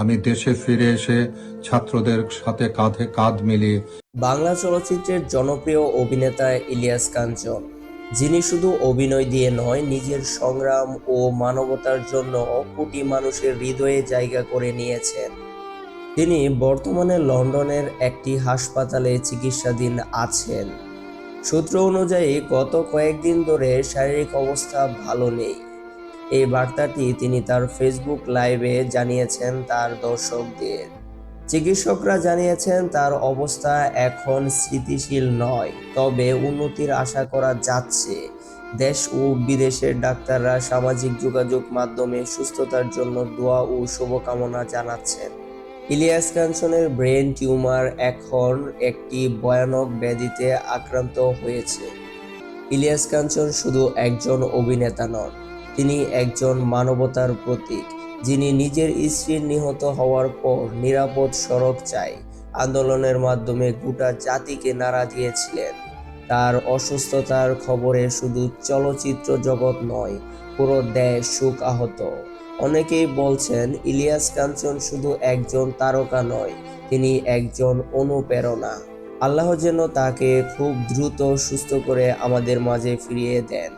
আমি দেশে ফিরে এসে ছাত্রদের সাথে কাঁধে কাঁধ মিলিয়ে বাংলা চলচ্চিত্রের জনপ্রিয় অভিনেতা ইলিয়াস কাঞ্চন, যিনি শুধু অভিনয় দিয়ে নয়, নিজের সংগ্রাম ও মানবতার জন্য কোটি মানুষের হৃদয়ে জায়গা করে নিয়েছেন। তিনি বর্তমানে লন্ডনের একটি হাসপাতালে চিকিৎসাধীন আছেন। সূত্র অনুযায়ী, গত কয়েকদিন ধরে শারীরিক অবস্থা ভালো নেই। এই বার্তাটি তিনি তার ফেসবুক লাইভে জানিয়েছেন তার দর্শকদের। চিকিৎসকরা জানিয়েছেন তার অবস্থা এখন স্থিতিশীল নয়, তবে উন্নতির আশা করা যাচ্ছে। দেশ ও বিদেশের ডাক্তাররা সামাজিক যোগাযোগ মাধ্যমে সুস্থতার জন্য দোয়া ও শুভকামনা জানাচ্ছেন। ইলিয়াস কাঞ্চনের ব্রেন টিউমার এখন একটি ভয়ানক ব্যাধিতে আক্রান্ত হয়েছে। ইলিয়াস কাঞ্চন শুধু একজন অভিনেতা নন তিনি একজন মানবতার প্রতীক, যিনি নিজের স্ত্রীর নিহত হওয়ার পর নিরাপদ সড়ক চাই আন্দোলনের মাধ্যমে গোটা জাতিকে নাড়া দিয়েছিলেন। তার অসুস্থতার খবরে শুধু চলচ্চিত্র জগৎ নয়, পুরো দেশ সুখ আহত। অনেকেই বলছেন, ইলিয়াস কাঞ্চন শুধু একজন তারকা নয়, তিনি একজন অনুপ্রেরণা। আল্লাহ যেন তাকে খুব দ্রুত সুস্থ করে আমাদের মাঝে ফিরিয়ে দেন।